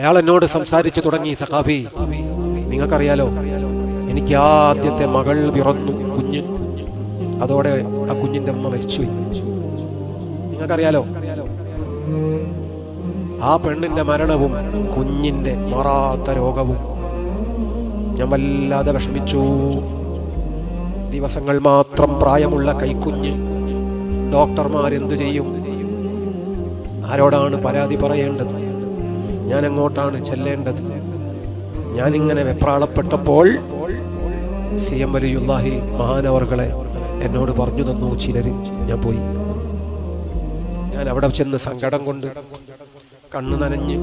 അയാൾ എന്നോട് സംസാരിച്ചു തുടങ്ങി സഖാഫി നിങ്ങൾക്കറിയാലോ എനിക്ക് ആദ്യത്തെ മകൾ പിറന്നു കുഞ്ഞ്. അതോടെ ആ കുഞ്ഞിന്റെ അമ്മ മരിച്ചു നിങ്ങൾക്കറിയാലോ ആ പെണ്ണിന്റെ മരണവും കുഞ്ഞിന്റെ മാറാത്ത രോഗവും ഞാൻ വല്ലാതെ വിഷമിച്ചു. ദിവസങ്ങൾ മാത്രം പ്രായമുള്ള കൈക്കുഞ്ഞ് ഡോക്ടർമാരെന്ത് ചെയ്യും? ആരോടാണ് പരാതി പറയേണ്ടത്? ഞാൻ എങ്ങോട്ടാണ് ചെല്ലേണ്ടത്. ഇങ്ങനെ വെപ്രാളപ്പെട്ടപ്പോൾ സി എം അലിയുല്ലാഹി മഹാനവർകളെ എന്നോട് പറഞ്ഞു തന്നു ചിലര്. ഞാൻ പോയി. ഞാൻ അവിടെ ചെന്ന് സങ്കടം കൊണ്ട് കണ്ണു നനഞ്ഞ്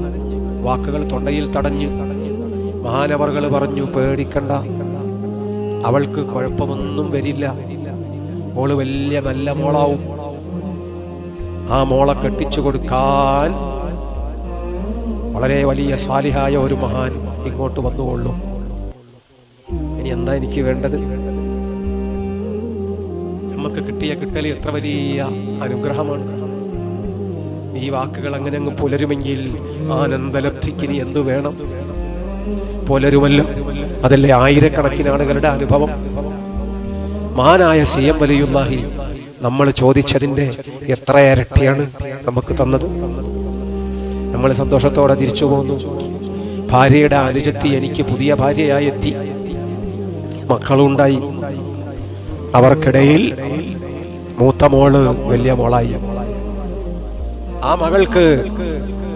വാക്കുകൾ തൊണ്ടയിൽ തടഞ്ഞ് മഹാനവർകൾ പറഞ്ഞു പേടിക്കണ്ട. അവൾക്ക് കുഴപ്പമൊന്നും വരില്ല. ഓൾ വലിയ നല്ല മോളാവും. ആ മോളെ കെട്ടിച്ചു കൊടുക്കാൻ വളരെ വലിയ സ്വാലിഹായ ഒരു മഹാൻ ഇങ്ങോട്ട് വന്നുകൊള്ളും. ഇനി എന്താ എനിക്ക് വേണ്ടത്? നമുക്ക് കിട്ടിയ കിട്ടൽ എത്ര വലിയ അനുഗ്രഹമാണ്. ഈ വാക്കുകൾ അങ്ങനെ അങ്ങ് പുലരുമെങ്കിൽ ആനന്ദലബ്ധിക്ക് ഇനി എന്തു വേണം? പുലരുമല്ലോ. അതല്ലേ ആയിരക്കണക്കിന് ആളുകളുടെ അനുഭവം? മാനായ സി എം വലിയുല്ലാഹി നമ്മൾ ചോദിച്ചതിന്റെ എത്ര ഇരട്ടിയാണ് നമുക്ക് തന്നത്? നമ്മൾ സന്തോഷത്തോടെ തിരിച്ചു പോന്നു. ഭാര്യയുടെ അനുജത്തി എനിക്ക് പുതിയ ഭാര്യയായി എത്തി മക്കളുണ്ടായി. അവർക്കിടയിൽ മൂത്ത മോൾ വലിയ മോളായി. ആ മകൾക്ക്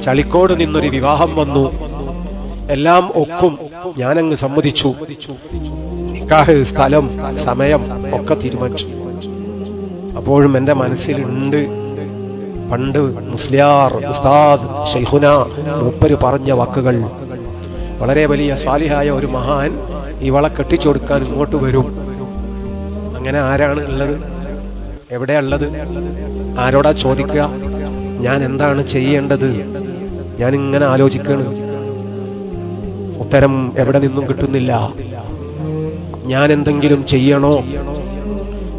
ചളിക്കോട് നിന്നൊരു വിവാഹം വന്നു. എല്ലാം ഒക്കും. ഞാനങ്ങ് സമ്മതിച്ചു. നിക്കാഹ് സ്ഥലം സമയം ഒക്കെ തീരുമാനിച്ചു. അപ്പോഴും എന്റെ മനസ്സിലുണ്ട്. പണ്ട് മുസ്ലിയാർ ഉസ്താദ് മുപ്പര് പറഞ്ഞ വാക്കുകൾ. വളരെ വലിയ സ്വാലിഹായ ഒരു മഹാൻ ഇവളെ കെട്ടിച്ചു കൊടുക്കാൻ ഇങ്ങോട്ട് വരും. അങ്ങനെ ആരാണ് ഉള്ളത്? എവിടെയാ ഉള്ളത്? ആരോടാ ചോദിക്കുക? ഞാൻ എന്താണ് ചെയ്യേണ്ടത്? ഞാൻ ഇങ്ങനെ ആലോചിക്കാണ്. ഉത്തരം എവിടെ നിന്നും കിട്ടുന്നില്ല. ഞാൻ എന്തെങ്കിലും ചെയ്യണോ?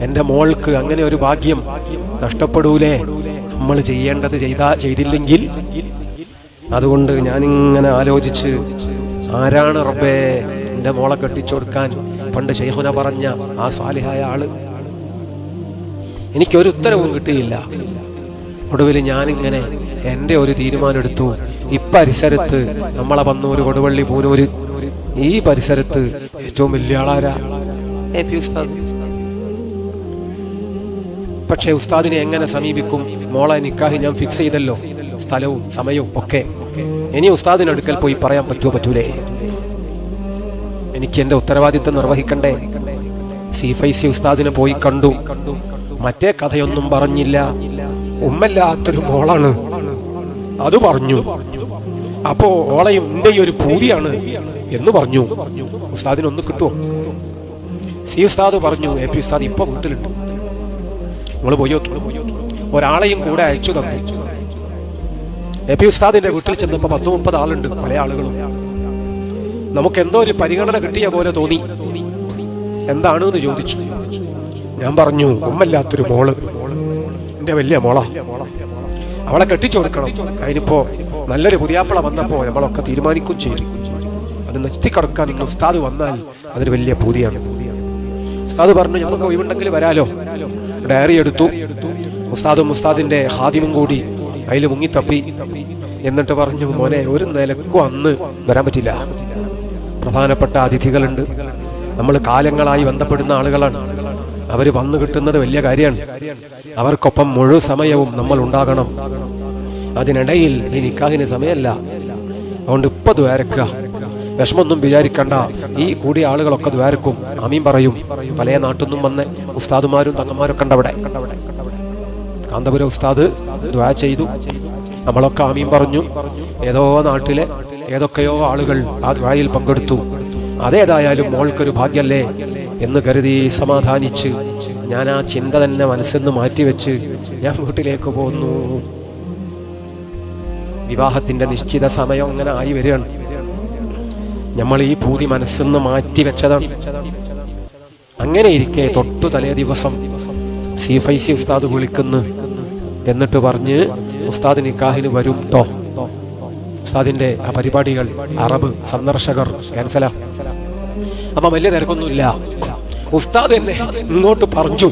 എന്റെ മോൾക്ക് അങ്ങനെ ഒരു ഭാഗ്യം നഷ്ടപ്പെടൂലേ? നമ്മൾ ചെയ്യേണ്ടത് ചെയ്താ ചെയ്തില്ലെങ്കിൽ അതുകൊണ്ട് ഞാനിങ്ങനെ ആലോചിച്ച് ആരാണ് റബ്ബേ എന്റെ മോളെ കെട്ടിച്ചു കൊടുക്കാൻ പണ്ട് ശൈഹുന പറഞ്ഞ ആ സ്വാലിഹായ ആൾ. എനിക്കൊരു ഉത്തരവും കിട്ടിയില്ല. ഒടുവിൽ ഞാനിങ്ങനെ എന്റെ ഒരു തീരുമാനം എടുത്തു ഇപ്പരിസരത്ത് നമ്മളെ വന്നൂര് കൊടുവള്ളി പൂനൂര് ഈ പരിസരത്ത് ഏറ്റവും വലിയ ആളാരാ? എ പി ഉസ്താദ്. പക്ഷേ ഉസ്താദിനെ എങ്ങനെ സമീപിക്കും? മോളെ നിക്കാഹി ഞാൻ ഫിക്സ് ചെയ്തല്ലോ. സ്ഥലവും സമയവും ഒക്കെ. ഇനി ഉസ്താദിനടുക്കൽ പോയി പറയാൻ പറ്റുമോ പറ്റൂലേ? എനിക്ക് എന്റെ ഉത്തരവാദിത്തം നിർവഹിക്കണ്ടേ? സി ഫൈസി ഉസ്താദിനെ പോയി കണ്ടു. മറ്റേ കഥയൊന്നും പറഞ്ഞില്ല. ഉമ്മല്ലാത്തൊരു മോളാണ്. അത് പറഞ്ഞു. അപ്പോ ഓളയും എന്റെ ഈ ഒരു പൂതിയാണ് എന്ന് പറഞ്ഞു. ഉസ്താദിനൊന്ന് കിട്ടുമോ സി ഉസ്താദ് പറഞ്ഞു എ പി ഉസ്താദ് ഇപ്പൊ വീട്ടിലുണ്ട്. നമ്മൾ പോയി ഒരാളെയും കൂടെ അയച്ചു തന്നു. എ പി ഉസ്താദിന്റെ വീട്ടിൽ ചെന്നപ്പോ പത്ത് മുപ്പത് ആളുണ്ട് പല ആളുകളും. നമുക്ക് എന്തോ ഒരു പരിഗണന കിട്ടിയ പോലെ തോന്നി. എന്താണ് എന്ന് ചോദിച്ചു. ഞാൻ പറഞ്ഞു ഉമ്മല്ലാത്തൊരു മോൾ. എന്റെ വലിയ മോള. അവളെ കെട്ടിച്ചു കൊടുക്കണം. അതിനിപ്പോ നല്ലൊരു പുതിയാപ്പള വന്നപ്പോ നമ്മളൊക്കെ തീരുമാനിക്കും ചെയ്തു. അത് നെറ്റിക്കടക്കാൻ നിങ്ങൾ ഉസ്താദ് വന്നാൽ അതൊരു വലിയ പൂതിയാണ്. ഉസ്താദ് പറഞ്ഞു നമുക്ക് ഒഴിവുണ്ടെങ്കിൽ വരാലോ. ഡയറി എടുത്തു. ഉസ്താദും ഉസ്താദിന്റെ ഹാദിമും കൂടി അതിൽ മുങ്ങിത്തപ്പി. എന്നിട്ട് പറഞ്ഞു മോനെ ഒരു നിലക്കും അന്ന് വരാൻ പറ്റില്ല. പ്രധാനപ്പെട്ട അതിഥികളുണ്ട്. നമ്മൾ കാലങ്ങളായി ബന്ധപ്പെടുന്ന ആളുകളാണ്. അവർ വന്നു കിട്ടുന്നത് വലിയ കാര്യമാണ്. അവർക്കൊപ്പം മുഴു സമയവും നമ്മൾ ഉണ്ടാകണം. അതിനിടയിൽ ഈ നിക്കാഹിന് സമയമല്ല. അതുകൊണ്ട് ഇപ്പൊ ദ്വാരക്കുക വിഷമൊന്നും വിചാരിക്കണ്ട. ഈ കൂടിയ ആളുകളൊക്കെ ദ്വാരക്കും. അമീൻ പറയും. പല നാട്ടിൽ നിന്നും വന്ന് ഉസ്താദുമാരും തങ്ങന്മാരൊക്കെ ഉണ്ട് അവിടെ. കാന്തപുര ഉസ്താദ് ദ്വാ ചെയ്തു. നമ്മളൊക്കെ ആമീൻ പറഞ്ഞു. ഏതോ നാട്ടിലെ ഏതൊക്കെയോ ആളുകൾ ആ ദ്വായിൽ പങ്കെടുത്തു. അതേതായാലും മോൾക്കൊരു ഭാഗ്യല്ലേ എന്ന് കരുതി സമാധാനിച്ച് ഞാൻ ആ ചിന്ത തന്നെ മനസ്സെന്ന് മാറ്റിവെച്ച് ഞാൻ വീട്ടിലേക്ക് പോന്നു. വിവാഹത്തിന്റെ നിശ്ചിത സമയം അങ്ങനെ ആയി വരികയാണ്. നമ്മൾ ഈ ഭൂതി മനസ്സെന്ന് മാറ്റിവെച്ചതാണ് അങ്ങനെ ഇരിക്കെ തൊട്ടു തലേ ദിവസം സി ഫൈസി ഉസ്താദ് വിളിക്കുന്നു. എന്നിട്ട് പറഞ്ഞ് ഉസ്താദ് നിക്കാഹിന് വരും ട്ടോ. ഉസ്താദിന്റെ ആ പരിപാടികൾ അറബ് സന്ദർശകർ ക്യാൻസലാ. അപ്പൊ വലിയ തിരക്കൊന്നുമില്ല. ഉസ്താദ് എന്നെ ഇങ്ങോട്ട് പറഞ്ഞു.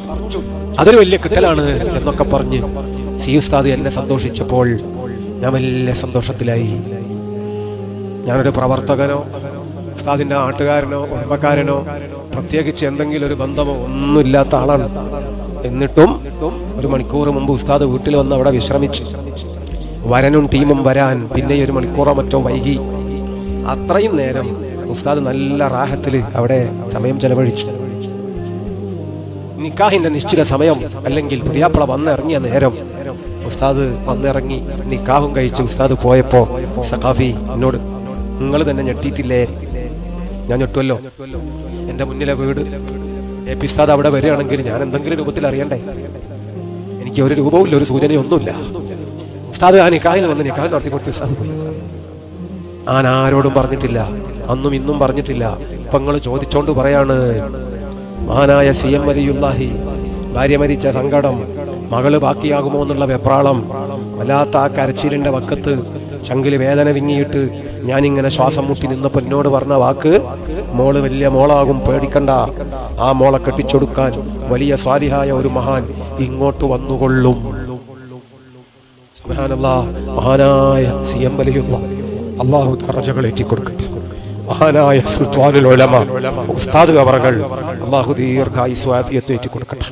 അതൊരു വലിയ കിട്ടലാണ് എന്നൊക്കെ പറഞ്ഞ് സി ഉസ്താദ് എന്നെ സന്തോഷിച്ചപ്പോൾ ഞാൻ വലിയ സന്തോഷത്തിലായി. ഞാനൊരു പ്രവർത്തകനോ ഉസ്താദിന്റെ നാട്ടുകാരനോ കുടുംബക്കാരനോ പ്രത്യേകിച്ച് എന്തെങ്കിലും ഒരു ബന്ധമോ ഒന്നുമില്ലാത്ത ആളാണ്. എന്നിട്ടും ഒരു മണിക്കൂർ മുമ്പ് ഉസ്താദ് വീട്ടിൽ വന്ന് അവിടെ വിശ്രമിച്ചു. വരനും ടീമും വരാൻ പിന്നെ ഒരു മണിക്കൂറോ മറ്റോ വൈകി. അത്രയും നേരം ഉസ്താദ് നല്ല റാഹത്തിൽ അവിടെ സമയം ചെലവഴിച്ചു. നിക്കാഹിന്റെ നിശ്ചിത സമയം അല്ലെങ്കിൽ പുതിയാപ്പള വന്നിറങ്ങിയ നേരം ഉസ്താദ് വന്നിറങ്ങി നിക്കാഹും കഴിച്ച് ഉസ്താദ് പോയപ്പോ സഖാഫി എന്നോട് നിങ്ങൾ തന്നെ ഞെട്ടിയിട്ടില്ലേ? ഞാൻ ഞെട്ടുമല്ലോ എന്റെ മുന്നിലെ വീട്. എ പി സാദ് അവിടെ വരികയാണെങ്കിൽ ഞാൻ എന്തെങ്കിലും രൂപത്തിൽ അറിയണ്ടേ? എനിക്ക് ഒരു രൂപവും ഒരു സൂചനയൊന്നുമില്ല. ഉസ്താദ് ആ നിക്കാഹിൽ വന്ന് നിക്കാഹ് നടത്തി കൊടുത്ത് ഉസ്താദ് പോയി. ഞാൻ ആരോടും പറഞ്ഞിട്ടില്ല അന്നും ഇന്നും പറഞ്ഞിട്ടില്ല. ഇപ്പൊ നിങ്ങൾ ചോദിച്ചോണ്ട് പറയാണ് മഹാനായ സി എം വലിയുല്ലാഹി ഭാര്യ മരിച്ച സങ്കടം മകൾ ബാക്കിയാകുമോ എന്നുള്ള വെപ്രാളം വല്ലാത്ത ആ കരച്ചിലിന്റെ വക്കത്ത് ചങ്കിൽ വേദന വിങ്ങിയിട്ട് ഞാനിങ്ങനെ ശ്വാസം മുട്ടി നിന്നപ്പോൾ എന്നോട് പറഞ്ഞ വാക്ക് മോൾ വലിയ മോളാകും പേടിക്കണ്ട. ആ മോളെ കെട്ടിച്ചൊടുക്കാൻ വലിയ സ്വാരിഹായ ഒരു മഹാൻ ഇങ്ങോട്ട് വന്നുകൊള്ളും. മഹാനായ സി എം വലിയുള്ള. അള്ളാഹു ദറജകൾ ഏറ്റിക്കൊടുക്കട്ടെ. മഹാനായ സുൽത്താനുൽ ഉലമ ഉസ്താദ് കവറകൾ അള്ളാഹു ദീർഘായുസ് ആഫിയത്ത് ഏറ്റിക്കൊടുക്കട്ടെ.